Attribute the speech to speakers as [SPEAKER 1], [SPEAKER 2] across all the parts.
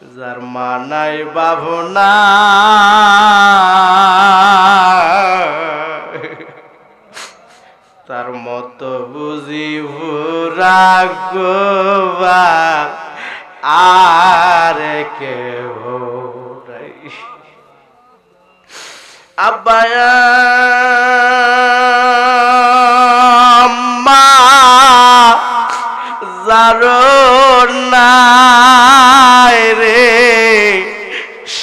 [SPEAKER 1] যার মা নাই বাবনা তার মতো বুঝি রাগবা আর কেউ আব্বায়া মা নাই রে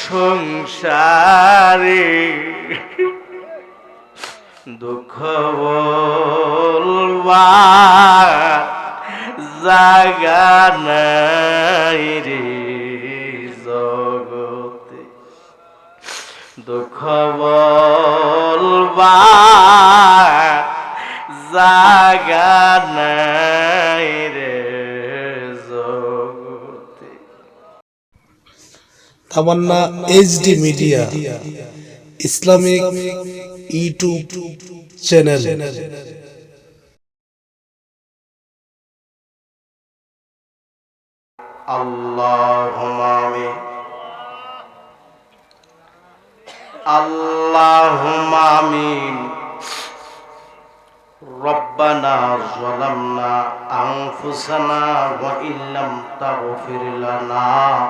[SPEAKER 1] সংসারে দুঃখ বলবা রে জগতে। দুঃখ বলবা রে
[SPEAKER 2] Tamanna HD media Islamic YouTube channel
[SPEAKER 1] اللهم آمين اللهم آمين ربنا ظلمنا أنفسنا وإن لم تغفر لنا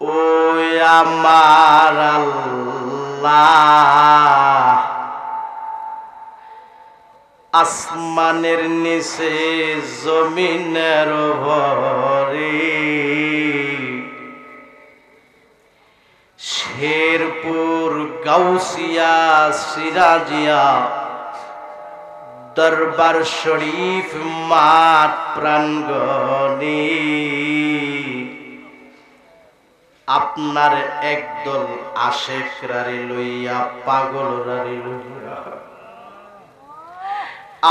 [SPEAKER 1] ওই আমার আসমানের নিচে জমিনের ভরে শেরপুর গাউসিয়া সিরাজিয়া দরবার শরীফ মাঠ প্রাঙ্গণে। আপনার একদল আশেক রারি লইয়া, পাগল রারি লইয়া।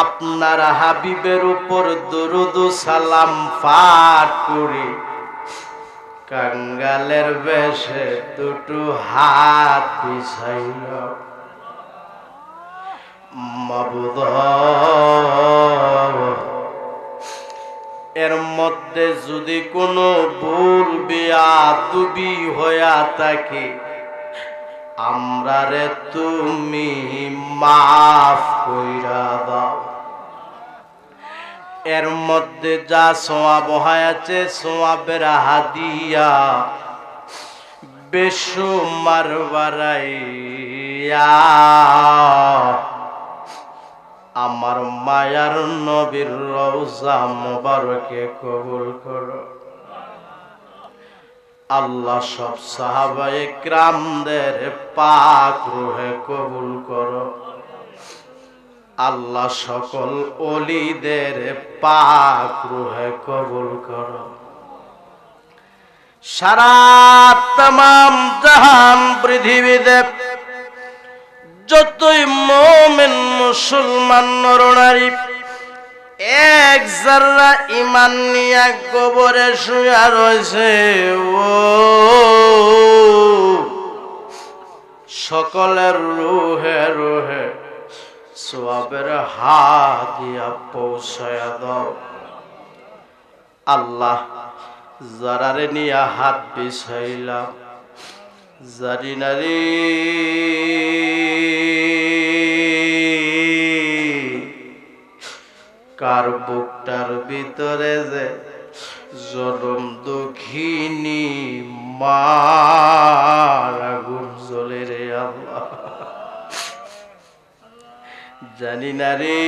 [SPEAKER 1] আপনার হাবিবের উপর দরুদ সালাম পাঠ করে, কাঙ্গালের বেশে দুটো হাত বিছাইল এর মধ্যে যদি কোনো ভুল বেয়াদুবি হইয়া থাকে আমরা রে তুমি মাফ কইরা দাও। এর মধ্যে যা সোয়া বহায়াছে সোয়াবের হাদিয়া বেসুমার বাড়াইয়া আমার মায়ার নবীর রওজা মোবারকে কবুল করো। আল্লাহ সব সাহাবায়ে ক্রামদের পাক রুহে কবুল করো। আল্লাহ সকল অলিদের পাক রুহে কবুল করো। সারা তাম জাহান পৃথিবীতে যতই মোমেন মুসলমান নরনারী, এক জাররা ইমান নিয়া গোবরে শুয়া রয়েছে। ও, সকলের রুহে রুহে সোয়াবের হাত দিয়া পৌঁছায়া দাও। আল্লাহ যারারে নিয়া হাত বিছাইলাম। জারি নারী কার বুকটার ভিতরে যে জনম দুঃখিনী মার আগুন জ্বলে রে আল্লাহ। জানি না রে।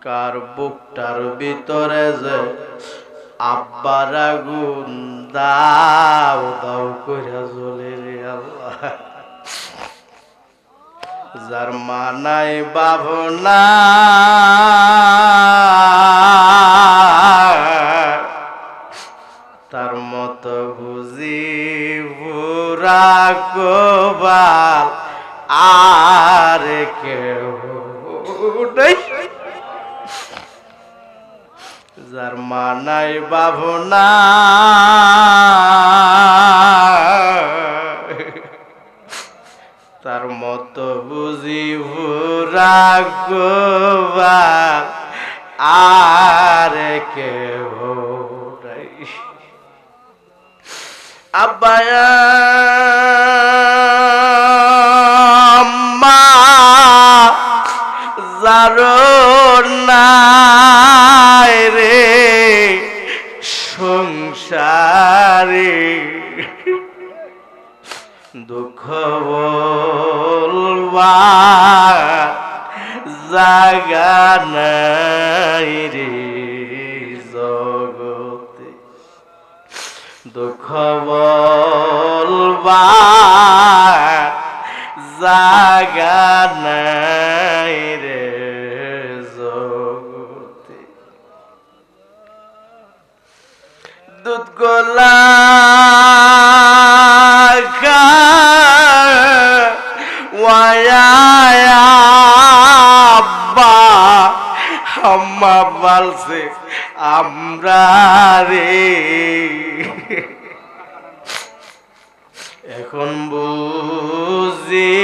[SPEAKER 1] কার বুকটার ভিতরে যে আব্বার আগুন দাও দাও করে জ্বলে রে আল্লাহ। যার মানাই বাবনা তার মতো বুঝি বুড়া গোবাল আর কেউ নেই। যার মানাই বাবনা তার মতো বুঝি ভুরা গোবাল আর কেউ নাই। আব্বায়া। জাগা নাই রে জগতে। দুঃখ বলবা জাগা নাই রে জগতে। দুধ গোলা আব্বা আম্মা বলছে, আমরা রে। এখন বুঝি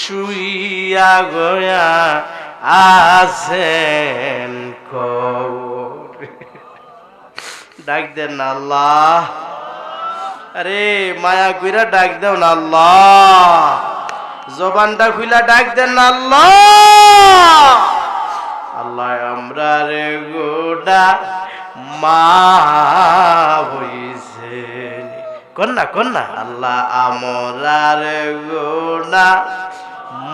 [SPEAKER 1] শুইয়া গয়া আছেন ডাক দেন আল্লাহ। আরে মায়া কইরা ডাক দেও না আল্লাহ। জবানটা খুইলা ডাক দেন আল্লাহ। আল্লাহ আমরা রে গোডা মা হইছে কন্যা কন্যা। আল্লাহ আমরা রে গোডা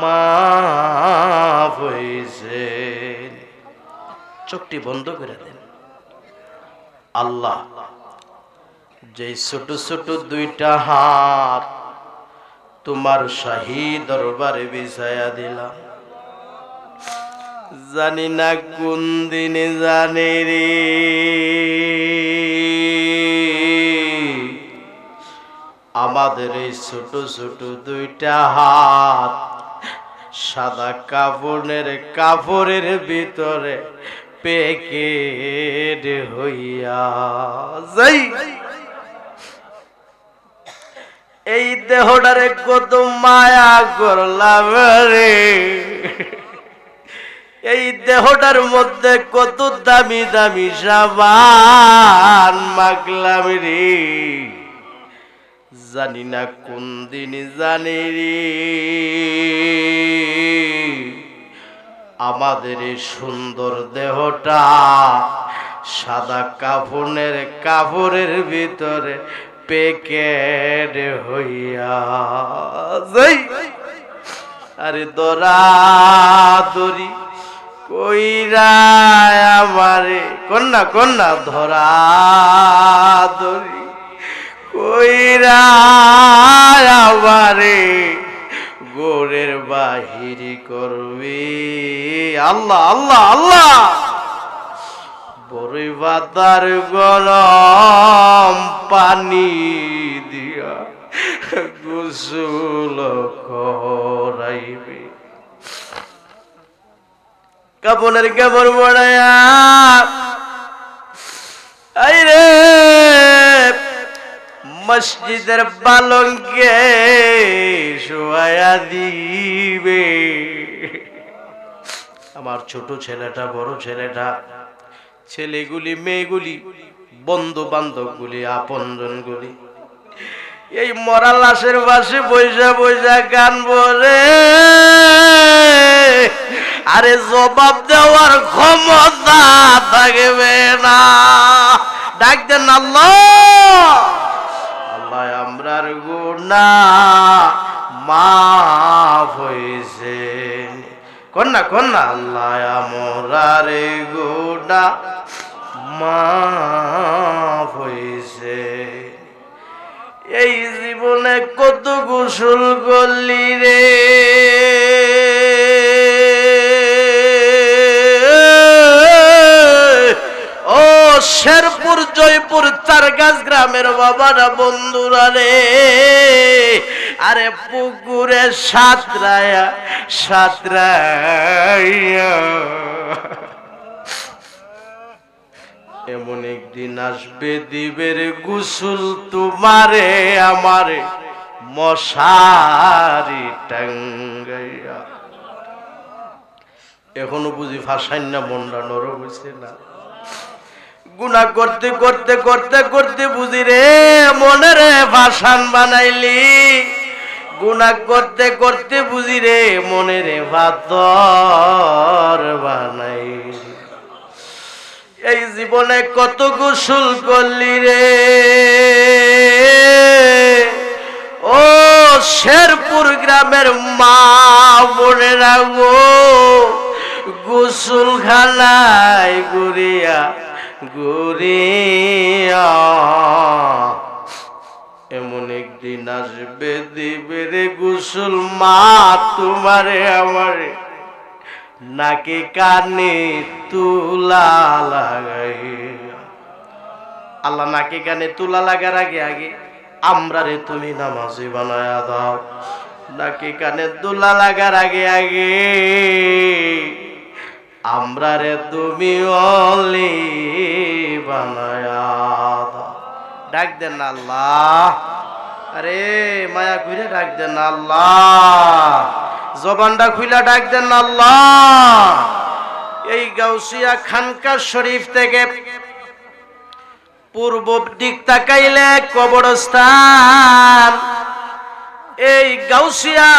[SPEAKER 1] মা হইছে চোখটি বন্ধ করে দেন। আল্লাহ যে ছোট ছোট দুইটা হাত তোমার শাহী দরবারে বিছায়া দিলাম। জানি না কোন দিনে জানে রে। আমাদের এই ছোট ছোট দুইটা হাত সাদা কাপড়ের কাপড়ের ভিতরে পেকেট হইয়া যাই। এই দেহটারে কত মায়া করলাম রে। এই দেহটার মধ্যে কত দামি দামি সাবান মাগলাম রে। জানি না কোন দিন জানি রে। আমাদের এই সুন্দর দেহটা সাদা কাফনের কাপড়ের ভিতরে পেকেট হইয়া যাই আরে দরা দরি আমারে কন্যা কন্যা ধরা দরি কইরা আমারে গোরের বাহিরি করবি। আল্লাহ আল্লাহ আল্লাহ। বড়ই বাতার গরম পানি দিয়া গোসল করাইবে। কাপনের কাপড় বড়ায়া। আই রে মসজিদের পালঙ্কে শোয়া দিবে। আমার ছোট ছেলেটা, বড় ছেলেটা, ছেলেগুলি, মেয়েগুলি বন্ধু বান্ধবগুলি আপনজনগুলি, এই মরা লাশের পাশে বৈশা বৈশা গান বলে। আরে জবাব দেওয়ার ক্ষমতা থাকবে না। ডাক দেন আল্লাহ। আল্লাহ, আমরার গুণা মাফ হয়েছে। কন্যা কন্যা, আল্লাহ, আমরার গুণা মাফ হয়েছে। এই জীবন কত গোসল করলি রে? শেরপুর, জয়পুর, চারগাছ গ্রামের বাবারা বন্ধুরা রে। আরে পুকুরে সাতরায়া সাতরায়া। এমন একদিন আসবে দিবের গুসুল তোমারে, আমারে মশারি টাঙ্গাইয়া। এখনও বুঝি ফাঁসাইন না মনটা নরম হয়েছে না? গুনা করতে করতে করতে করতে বুঝি রে, মনে রে ভাসান বানাইলি। গুনা করতে করতে বুঝি রে, মনে রে বানাইলি। এই জীবনে কত গোসল করলি রে। ও শেরপুর গ্রামের মা বোনেরা গো গোসল খানায় গুরিয়া গুরিয়া এমন একদিন আসবে দিবে রে গোসল মা তোমারে আমারে নাকে কানে তুলা লাগাই আল্লাহ নাকে কানে তুলা লাগার আগে আগে আমরা রে তুমি নামাজি বানায়া দাও। নাকে কানে তুলা লাগার আগে আগে আমরা রে তুমি অলি বানায়া ডাক দেন আল্লাহ। আরে, মায়া ঘুরে ডাক দেন আল্লাহ। জবানটা খুইলা ডাক দেন আল্লাহ। এই গাউসিয়া খানকা শরীফ থেকে পূর্ব দিক তাকাইলে কবরস্থান। এই গাউসিয়া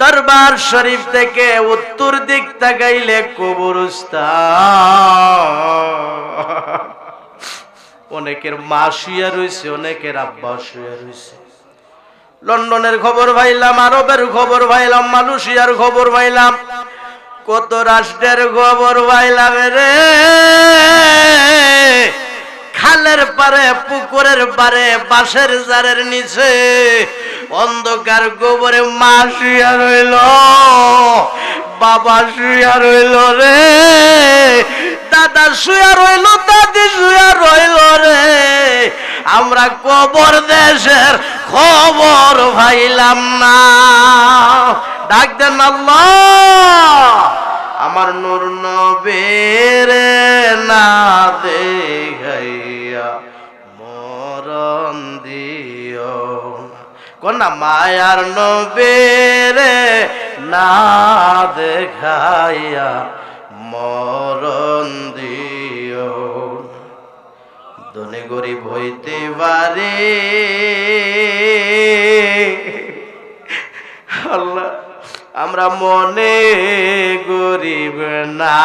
[SPEAKER 1] দরবার শরীফ থেকে উত্তর দিক তাকাইলে কবরস্থান। অনেকের মা শুয়ে রয়েছে অনেকের আব্বা শুয়ে রয়েছে লন্ডনের খবর পাইলাম, আরবের খবর পাইলাম, মালয়েশিয়ার খবর পাইলাম। কত রাষ্ট্রের খবর পাইলাম রে। খালের পারে, পুকুরের পারে, বাঁশের জারের নিচে। অন্ধকার গোবরে মা শুয়া রইল, বাবা শুয়া রইল রে, দাদা শুয়া রইল, দাদি শুয়া রইল রে। আমরা কবর দেশের খবর ভাইলাম না। ডাক দেন আমার নূর নবের না দেখাইয়া মরণ দিও। না। কন্যা মায়ার নবের না দেখাইয়া মরণ দিও। ধনে গরিব হইতে পারে আল্লাহ, আমরা মনে গরিব না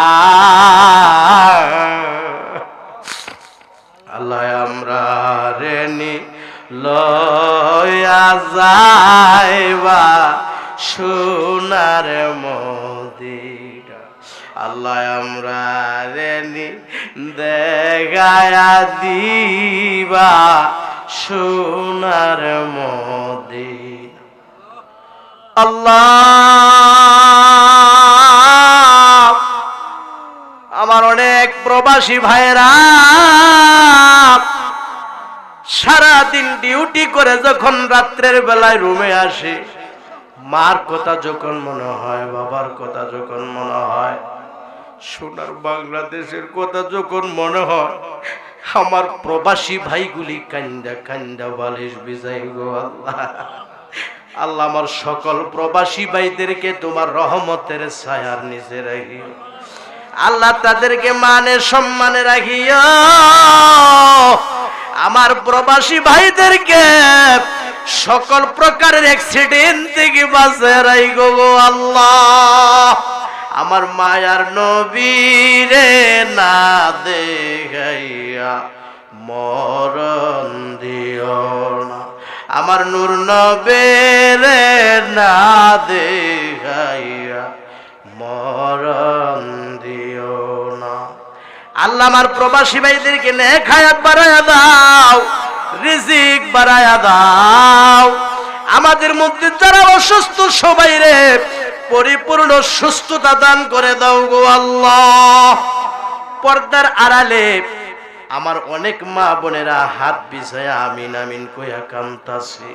[SPEAKER 1] আল্লাহ, আমরা রেনি লয়া যাইবা সোনার মদিরা আল্লাহ আমরা রেনি দেখায়া দিবা সোনার মদিরা আল্লাহ, আমার অনেক প্রবাসী ভাইরা সারাদিন ডিউটি করে যখন রাত্রের বেলায় রুমে আসে, মার কথা যখন মনে হয়, বাবার কথা যখন মনে হয়, সোনার বাংলাদেশের কথা যখন মনে হয়, আমার প্রবাসী ভাইগুলি কান্দা কান্দা বালিশ বিজাই গো আল্লাহ। আল্লাহ আমার সকল প্রবাসী ভাইদেরকে তোমার রহমতের ছায়ার নিচে রাখিও। আল্লাহ তাদেরকে মানে সম্মানে রাখিও। আমার প্রবাসী ভাইদেরকে সকল প্রকারের অ্যাক্সিডেন্ট থেকে বাঁচে রাখো গো আল্লাহ। আমার মায়ার নবীরে না দেখাইয়া মরণ দিও না। আমার নূর নবেরে না দেখাইয়া আমার প্রবাসী ভাইদেরকে নে খায়াত বাড়াইয়া দাও, রিজিক বাড়ায়া দাও। আমাদের মধ্যে যারা অসুস্থ, সবাই রে পরিপূর্ণ সুস্থতা দান করে দাও গো আল্লাহ। পর্দার আড়ালে আমার অনেক মা বোনেরা হাত বিছায়া আমিন আমিন কইয়া কান্তাছে।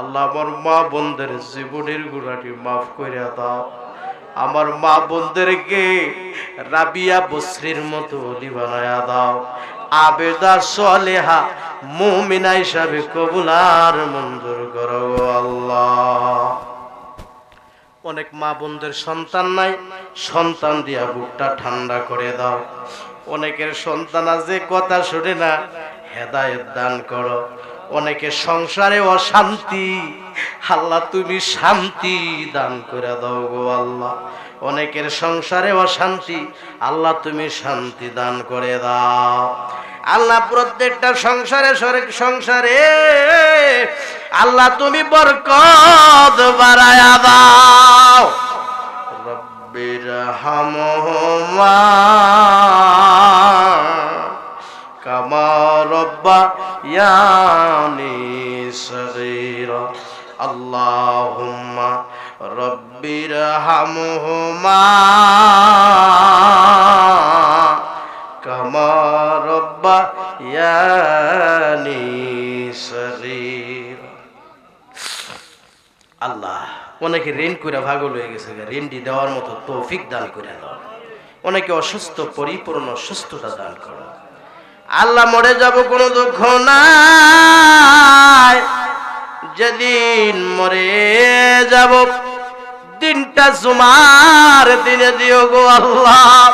[SPEAKER 1] আল্লাহ আমার মা বোনদের জীবনের গুণাটি মাফ করে দাও। আমার মা বোনদেরকে রাবিয়া বসরির মতো অলি বানায়া দাও। আবেদা সলেহা মুমিনা হিসাবে কবুলার মঞ্জুর করো আল্লাহ। অনেক মা বোনদের সন্তান নাই, সন্তান দিয়া বুকটা ঠান্ডা করে দাও। অনেকের সন্তান আছে, কথা শুনে না, হেদায়েত দান করো। অনেকের সংসারে অশান্তি। আল্লাহ, তুমি শান্তি দান করে দাও গো আল্লাহ। অনেকের সংসারে অশান্তি, আল্লাহ, তুমি শান্তি দান করে দাও। আল্লাহ, প্রত্যেকটা সংসারে সরে- সংসারে, আল্লাহ, তুমি বরকত বাড়ায়া দাও। রব্বির হামহুমা কামা ইয়ানি সগীরা। আল্লাহুম্মা রব্বির হামহুমা কামা রব্বা, ইয়ানি আল্লাহ, অনেকে ঋণ করে ভাগল হয়ে গেছে ঋণটি দেওয়ার মতো তৌফিক দান করে দাও অনেকে অসুস্থ, পরিপূর্ণ সুস্থতা দান করো। আল্লাহ মরে যাব, কোনো দুঃখ নাই। যেদিন মরে যাব, দিনটা জুমার দিনে দিও গো আল্লাহ।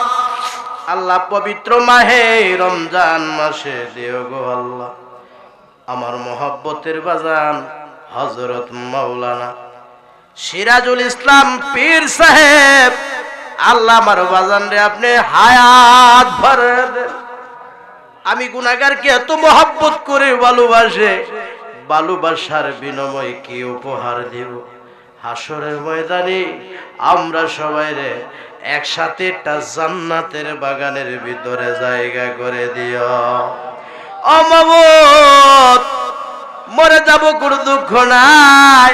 [SPEAKER 1] আল্লাহ পবিত্র মাহে রমজান মাসে দিও গো আল্লাহ। আমার মহব্বতের বাজান হজরত মাওলানা সিরাজুল ইসলাম পীর সাহেব, আল্লাহ আমার বাজান রে আপনি হায়াত ভরে দেন। আমি গুনাগারকে এত মহব্বত করে ভালোবাসে, ভালোবাসার বিনিময়ে কি উপহার দেব? হাসরের ময়দানে আমরা সবাই রে একসাথে একটা জান্নাতের বাগানের ভিতরে জায়গা করে দিও। অমবত মরে যাব কোনো দুঃখ নাই।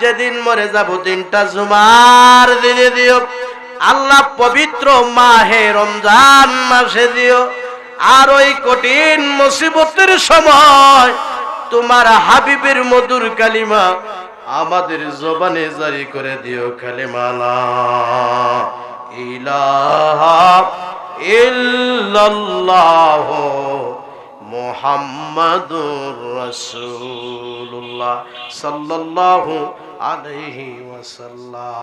[SPEAKER 1] যেদিন মরে যাব দিনটা জুমার দিনে দিও। আল্লাহ পবিত্র মাহে রমজান মাসে দিও। আর ওই কঠিন মুসিবতের সময় তোমার হাবিবের মধুর কালিমা আমাদের জবানে জারি করে দিও কালিমালা ইলাহা ইল্লাল্লাহ মোহাম্মদুর রসুল্লাহ সাল্লাল্লাহু আলাইহি ওয়াসাল্লাম।